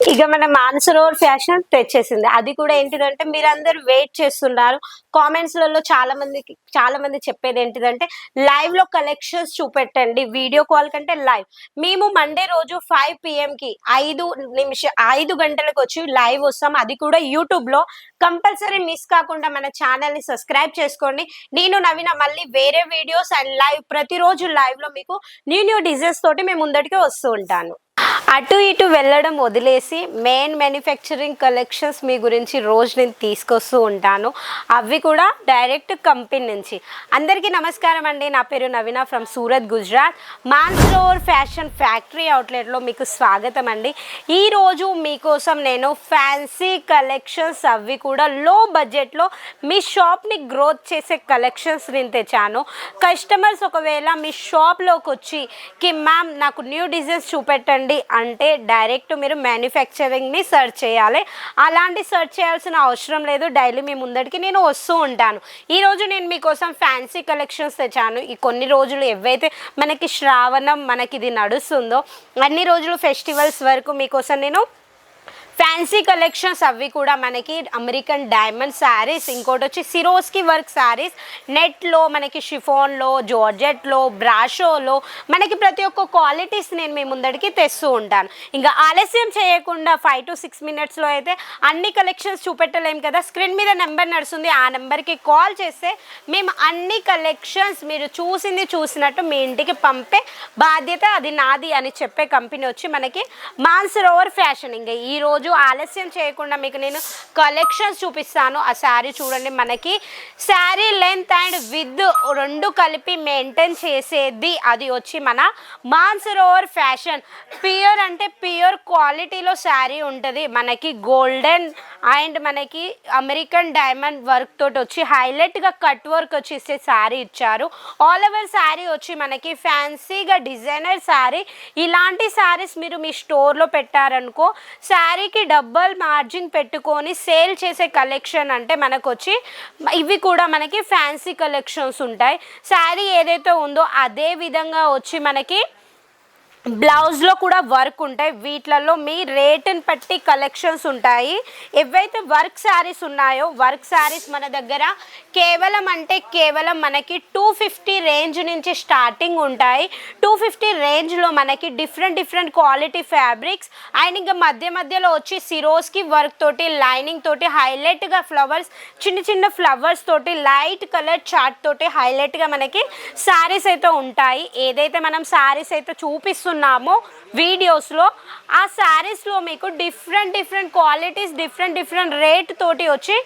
ఇక మన మానసరోవర్ ఫ్యాషన్ తెచ్చేసింది. అది కూడా ఏంటిదంటే మీరందరూ వెయిట్ చేస్తున్నారు. కామెంట్స్లలో చాలా మందికి చాలా మంది చెప్పేది ఏంటిదంటే లైవ్లో కలెక్షన్స్ చూపెట్టండి. వీడియో కాల్ కంటే లైవ్ మేము మండే రోజు ఫైవ్ పిఎం కి ఐదు నిమిష ఐదు గంటలకు వచ్చి లైవ్ వస్తాం. అది కూడా యూట్యూబ్లో. కంపల్సరీ మిస్ కాకుండా మన ఛానల్ని సబ్స్క్రైబ్ చేసుకోండి. నేను నవీన మళ్ళీ వేరే వీడియోస్ అండ్ లైవ్ ప్రతిరోజు లైవ్లో మీకు న్యూ న్యూ డిజైన్స్ తోటి మేము ముందటికి వస్తూ ఉంటాను. అటు ఇటు వెళ్ళడం వదిలేసి మెయిన్ మ్యానుఫ్యాక్చరింగ్ కలెక్షన్స్ మీ గురించి రోజు నేను తీసుకొస్తూ ఉంటాను. అవి కూడా డైరెక్ట్ కంపెనీ నుంచి. అందరికీ నమస్కారం అండి. నా పేరు Naveena from Surat Gujarat. Mansarovar fashion factory అవుట్లెట్లో మీకు స్వాగతం అండి. ఈరోజు మీకోసం నేను ఫ్యాన్సీ కలెక్షన్స్ అవి కూడా లో బడ్జెట్లో మీ షాప్ని గ్రోత్ చేసే కలెక్షన్స్ నేను తెచ్చాను. కస్టమర్స్ ఒకవేళ మీ షాప్లోకి వచ్చి కి మ్యామ్ నాకు న్యూ డిజైన్స్ చూపెట్టండి అంటే డైరెక్ట్ మీరు మ్యానుఫ్యాక్చరింగ్ని సెర్చ్ చేయాలి. అలాంటి సెర్చ్ చేయాల్సిన అవసరం లేదు. డైలీ మీ ముందరికి నేను వస్తూ ఉంటాను. ఈరోజు నేను మీకోసం ఫ్యాన్సీ కలెక్షన్స్ తెచ్చాను. ఈ కొన్ని రోజులు ఏవైతే మనకి శ్రావణం మనకి ఇది నడుస్తుందో అన్ని రోజులు ఫెస్టివల్స్ వరకు మీకోసం నేను ఫ్యాన్సీ కలెక్షన్స్ అవి కూడా మనకి అమెరికన్ డైమండ్ శారీస్ ఇంకోటి వచ్చి సిరోస్కి వర్క్ శారీస్ నెట్లో మనకి షిఫోన్లో జార్జెట్లో బ్రాషోలో మనకి ప్రతి ఒక్క క్వాలిటీస్ నేను మీ ముందడికి తెస్తూ ఉంటాను. ఇంకా ఆలస్యం చేయకుండా ఫైవ్ టు సిక్స్ మినిట్స్లో అయితే అన్ని కలెక్షన్స్ చూపెట్టలేం కదా. స్క్రీన్ మీద నెంబర్ నడుస్తుంది. ఆ నెంబర్కి కాల్ చేస్తే మేము అన్ని కలెక్షన్స్ మీరు చూసింది చూసినట్టు మీ ఇంటికి పంపే బాధ్యత అది నాది అని చెప్పే కంపెనీ వచ్చి మనకి మాన్సరోవర్ ఫ్యాషన్ ఇంకా ఈ రోజు ఆలస్యం చేయకుండా మీకు నేను కలెక్షన్స్ చూపిస్తాను. ఆ శారీ చూడండి మనకి. శారీ లెంత్ అండ్ విత్ రెండు కలిపి మెయింటైన్ చేసేది అది వచ్చి మన మాన్సరోవర్ ఫ్యాషన్. ప్యూర్ అంటే ప్యూర్ క్వాలిటీలో శారీ ఉంటుంది. మనకి గోల్డెన్ అండ్ మనకి అమెరికన్ డైమండ్ వర్క్ తోటి వచ్చి హైలైట్గా కట్ వర్క్ వచ్చేసే శారీ ఇచ్చారు. ఆల్ ఓవర్ శారీ వచ్చి మనకి ఫ్యాన్సీగా డిజైనర్ శారీ. ఇలాంటి శారీస్ మీరు మీ స్టోర్లో పెట్టారనుకో దానికి డబ్బల్ మార్జిన్ పెట్టుకొని సేల్ చేసే కలెక్షన్ అంటే మనకు వచ్చి ఇవి కూడా మనకి ఫ్యాన్సీ కలెక్షన్స్ ఉంటాయి. శారీ ఏదైతే ఉందో అదే విధంగా వచ్చి మనకి బ్లౌజ్లో కూడా వర్క్ ఉంటాయి. వీటిలలో మీ రేటుని బట్టి కలెక్షన్స్ ఉంటాయి. ఏవైతే వర్క్ శారీస్ ఉన్నాయో వర్క్ శారీస్ మన దగ్గర కేవలం అంటే కేవలం మనకి టూ ఫిఫ్టీ రేంజ్ నుంచి స్టార్టింగ్ ఉంటాయి. టూ ఫిఫ్టీ రేంజ్లో మనకి different different quality fabrics and ఇంకా మధ్య మధ్యలో వచ్చి సిరోస్కి వర్క్ తోటి లైనింగ్ తోటి హైలైట్గా ఫ్లవర్స్ చిన్న చిన్న ఫ్లవర్స్ తోటి లైట్ కలర్ చార్ట్ తోటి హైలైట్గా మనకి శారీస్ అయితే ఉంటాయి. ఏదైతే మనం శారీస్ అయితే చూపిస్తున్నామో వీడియోస్లో. ఆ శారీస్లో మీకు different different qualities different different rate తోటి వచ్చి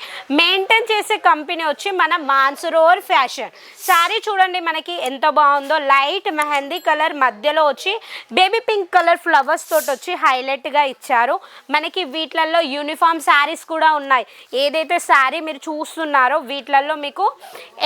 మెయింటైన్ చేసే కంపెనీ వచ్చి మన మాన్సరోవర్ ఫ్యాషన్ శారీ చూడండి మనకి ఎంత బాగుందో. లైట్ మెహందీ కలర్ మధ్యలో వచ్చి బేబీ పింక్ కలర్ ఫ్లవర్స్ తోటి వచ్చి హైలైట్గా ఇచ్చారు. మనకి వీటిలలో యూనిఫామ్ శారీస్ కూడా ఉన్నాయి. ఏదైతే శారీ మీరు చూస్తున్నారో వీటిలలో మీకు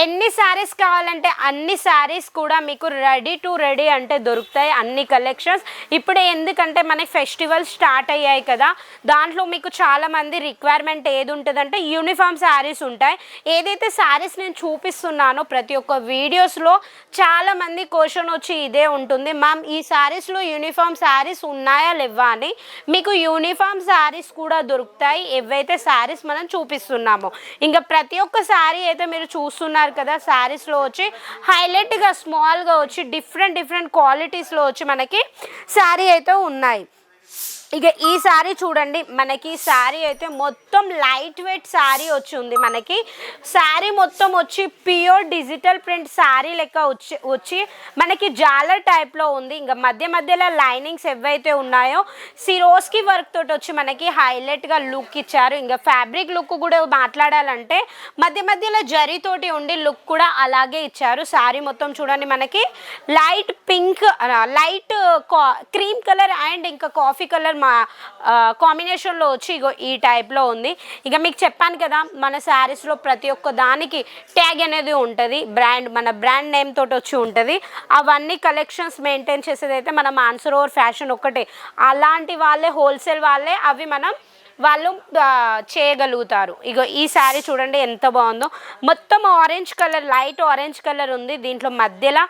ఎన్ని శారీస్ కావాలంటే అన్ని శారీస్ కూడా మీకు రెడీ టు రెడీ అంటే దొరుకుతాయి. అన్ని కలర్ కలెక్షన్స్ ఇప్పుడే ఎందుకంటే మనకి ఫెస్టివల్ స్టార్ట్ అయ్యాయి కదా దాంట్లో మీకు చాలా మంది రిక్వైర్మెంట్ ఏది ఉంటుందంటే యూనిఫామ్ శారీస్ ఉంటాయి. ఏదైతే శారీస్ నేను చూపిస్తున్నానో ప్రతి ఒక్క వీడియోస్లో చాలా మంది క్వశ్చన్ వచ్చి ఇదే ఉంటుంది. మ్యామ్ ఈ శారీస్లో యూనిఫామ్ శారీస్ ఉన్నాయా లేవా? అని. మీకు యూనిఫామ్ శారీస్ కూడా దొరుకుతాయి. ఏవైతే శారీస్ మనం చూపిస్తున్నామో. ఇంకా ప్రతి ఒక్క శారీ అయితే మీరు చూస్తున్నారు కదా శారీస్లో వచ్చి హైలైట్గా స్మాల్గా వచ్చి డిఫరెంట్ డిఫరెంట్ క్వాలిటీస్లో వచ్చి మనకి శారీ అయితే ఉన్నాయి. ఇక ఈ శారీ చూడండి మనకి శారీ అయితే మొత్తం లైట్ వెయిట్ శారీ వచ్చి ఉంది మనకి. శారీ మొత్తం వచ్చి ప్యూర్ డిజిటల్ ప్రింట్ శారీ లెక్క వచ్చి వచ్చి మనకి జాలర్ టైప్లో ఉంది. ఇంకా మధ్య మధ్యలో లైనింగ్స్ ఏవైతే ఉన్నాయో సిరోస్కి వర్క్ తోటి వచ్చి మనకి హైలైట్గా లుక్ ఇచ్చారు. ఇంకా ఫ్యాబ్రిక్ లుక్ కూడా మాట్లాడాలంటే మధ్య మధ్యలో జరీతోటి ఉండి లుక్ కూడా అలాగే ఇచ్చారు. శారీ మొత్తం చూడండి మనకి. Light pink light cream colour and ఇంకా కాఫీ కలర్ మా కాంబినేషన్లో వచ్చి ఇగో ఈ టైప్లో ఉంది. ఇక మీకు చెప్పాను కదా మన శారీస్లో ప్రతి ఒక్క దానికి ట్యాగ్ అనేది ఉంటుంది. బ్రాండ్ మన బ్రాండ్ నేమ్ తోటి వచ్చి ఉంటుంది. అవన్నీ కలెక్షన్స్ మెయింటైన్ చేసేది అయితే మన మాన్సరోవర్ ఫ్యాషన్ ఒక్కటే. అలాంటి వాళ్ళే హోల్సేల్ వాళ్ళే అవి మనం వాళ్ళు చేయగలుగుతారు. ఇగో ఈ శారీ చూడండి ఎంత బాగుందో. మొత్తం orange colour light orange colour ఉంది. దీంట్లో మధ్యలో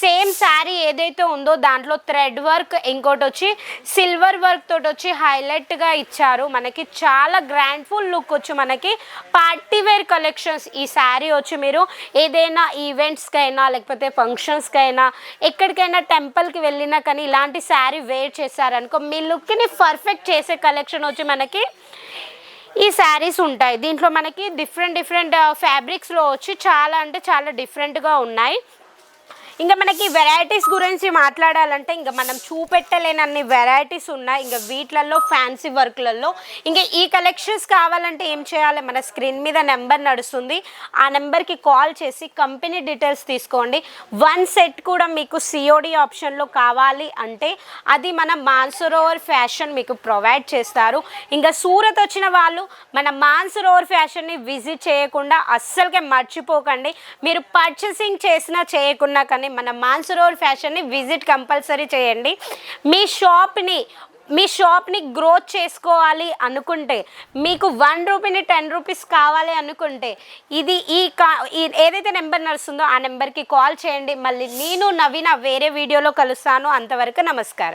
సేమ్ శారీ ఏదైతే ఉందో దాంట్లో థ్రెడ్ వర్క్ ఇంకోటి వచ్చి సిల్వర్ వర్క్ తోటి వచ్చి హైలైట్గా ఇచ్చారు. మనకి చాలా గ్రాండ్ఫుల్ లుక్ వచ్చి మనకి పార్టీ వేర్ కలెక్షన్స్ ఈ శారీ వచ్చి మీరు ఏదైనా ఈవెంట్స్కైనా లేకపోతే ఫంక్షన్స్కైనా ఎక్కడికైనా టెంపుల్కి వెళ్ళినా కానీ ఇలాంటి శారీ వేర్ చేశారనుకో మీ లుక్ని పర్ఫెక్ట్ చేసే కలెక్షన్ వచ్చి మనకి ఈ శారీస్ ఉంటాయి. దీంట్లో మనకి డిఫరెంట్ డిఫరెంట్ ఫ్యాబ్రిక్స్లో వచ్చి చాలా అంటే చాలా డిఫరెంట్గా ఉన్నాయి. ఇంకా మనకి వెరైటీస్ గురించి మాట్లాడాలంటే ఇంకా మనం చూపెట్టలేనన్ని వెరైటీస్ ఉన్నాయి. ఇంకా వీటిలలో ఫ్యాన్సీ వర్క్లలో ఇంకా ఈ కలెక్షన్స్ కావాలంటే ఏం చేయాలి? మన స్క్రీన్ మీద నెంబర్ నడుస్తుంది. ఆ నెంబర్కి కాల్ చేసి కంపెనీ డీటెయిల్స్ తీసుకోండి. వన్ సెట్ కూడా మీకు సిఓడి ఆప్షన్లో కావాలి అంటే అది మన మాన్సరోవర్ ఫ్యాషన్ మీకు ప్రొవైడ్ చేస్తారు. ఇంకా సూరత్ వచ్చిన వాళ్ళు మన మాన్సరోవర్ ఫ్యాషన్ని విజిట్ చేయకుండా అస్సలకే మర్చిపోకండి. మీరు పర్చేసింగ్ చేసినా చేయకున్నా కానీ మన మాన్సరోర్ ఫ్యాషన్ని విజిట్ కంపల్సరీ చేయండి. మీ షాప్ని మీ షాప్ని గ్రోత్ చేసుకోవాలి అనుకుంటే మీకు వన్ రూపీని టెన్ రూపీస్ కావాలి అనుకుంటే ఇది ఈ కా ఏదైతే నెంబర్ నడుస్తుందో ఆ నెంబర్కి కాల్ చేయండి. మళ్ళీ నేను నవీన వేరే వీడియోలో కలుస్తాను. అంతవరకు నమస్కారం.